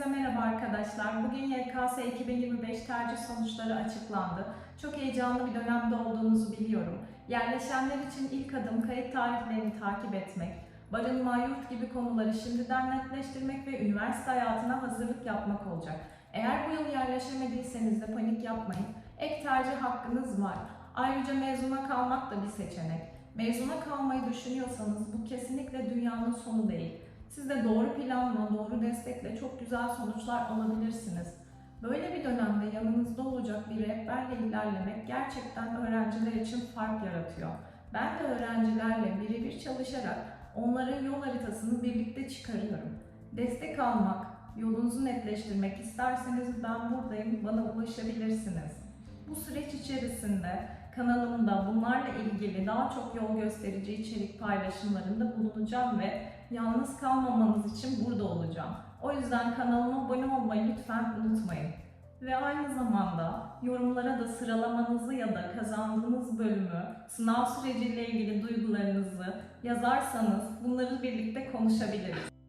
Hepinize merhaba arkadaşlar. Bugün YKS 2025 tercih sonuçları açıklandı. Çok heyecanlı bir dönemde olduğunuzu biliyorum. Yerleşenler için ilk adım kayıt tarihlerini takip etmek, barınma, yurt gibi konuları şimdiden netleştirmek ve üniversite hayatına hazırlık yapmak olacak. Eğer bu yıl yerleşemediyseniz de panik yapmayın. Ek tercih hakkınız var. Ayrıca mezuna kalmak da bir seçenek. Mezuna kalmayı düşünüyorsanız bu kesinlikle dünyanın sonu değil. Siz de doğru planla, doğru destekle çok güzel sonuçlar alabilirsiniz. Böyle bir dönemde yanınızda olacak bir rehberle ilerlemek gerçekten öğrenciler için fark yaratıyor. Ben de öğrencilerle birebir çalışarak onların yol haritasını birlikte çıkarıyorum. Destek almak, yolunuzu netleştirmek isterseniz ben buradayım, bana ulaşabilirsiniz. Bu süreç içerisinde kanalımda bunlarla ilgili daha çok yol gösterici içerik paylaşımlarında bulunacağım ve yalnız kalmamanız için burada olacağım. O yüzden kanalıma abone olmayı lütfen unutmayın. Ve aynı zamanda yorumlara da sıralamanızı ya da kazandığınız bölümü, sınav süreciyle ilgili duygularınızı yazarsanız bunları birlikte konuşabiliriz.